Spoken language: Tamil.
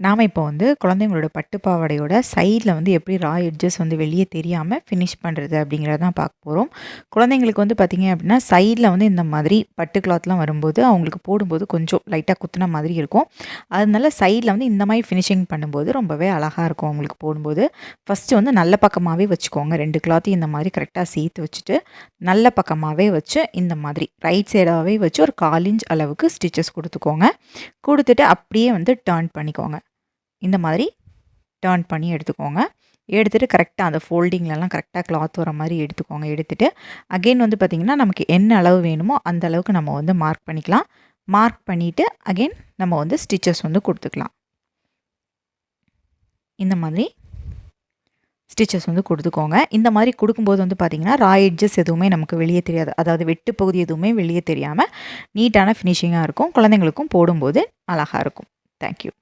நாம் இப்போ வந்து குழந்தைங்களோட பட்டு பாவாடையோட சைடில் வந்து எப்படி ரா எட்ஜஸ் வந்து வெளியே தெரியாமல் ஃபினிஷ் பண்ணுறது அப்படிங்கிறத தான் பார்க்க போகிறோம் குழந்தைங்களுக்கு வந்து பார்த்திங்க அப்படின்னா சைடில் வந்து இந்த மாதிரி பட்டு கிளாத்லாம் வரும்போது அவங்களுக்கு போடும்போது கொஞ்சம் லைட்டாக குத்துன மாதிரி இருக்கும். அதனால சைடில் வந்து இந்த மாதிரி ஃபினிஷிங் பண்ணும்போது ரொம்பவே அழகாக இருக்கும் அவங்களுக்கு போடும்போது. ஃபஸ்ட்டு வந்து நல்ல பக்கமாகவே வச்சுக்கோங்க. ரெண்டு கிளாத்தையும் இந்த மாதிரி கரெக்டாக சேர்த்து வச்சுட்டு நல்ல பக்கமாகவே வச்சு இந்த மாதிரி ரைட் சைடாகவே வச்சு ஒரு கால் இன்ச் அளவுக்கு ஸ்டிச்சஸ் கொடுத்துக்கோங்க. கொடுத்துட்டு அப்படியே வந்து டேர்ன் பண்ணிக்கோங்க. இந்த மாதிரி டேர்ன் பண்ணி எடுத்துக்கோங்க. எடுத்துகிட்டு கரெக்டாக அந்த ஃபோல்டிங்லலாம் கரெக்டாக கிளாத் வர மாதிரி எடுத்துக்கோங்க. எடுத்துகிட்டு அகெயின் வந்து பார்த்திங்கன்னா நமக்கு என்ன அளவு வேணுமோ அந்த அளவுக்கு நம்ம வந்து மார்க் பண்ணிக்கலாம். மார்க் பண்ணிவிட்டு அகெயின் நம்ம வந்து ஸ்டிச்சஸ் வந்து கொடுத்துக்கலாம். இந்த மாதிரி ஸ்டிச்சஸ் வந்து கொடுத்துக்கோங்க. இந்த மாதிரி கொடுக்கும்போது வந்து பார்த்திங்கன்னா ரா எட்ஜஸ் எதுவுமே நமக்கு வெளியே தெரியாது. அதாவது வெட்டு பகுதி எதுவுமே வெளியே தெரியாமல் நீட்டான ஃபினிஷிங்காக இருக்கும். குழந்தைங்களுக்கும் போடும்போது அழகாக இருக்கும். தேங்க்யூ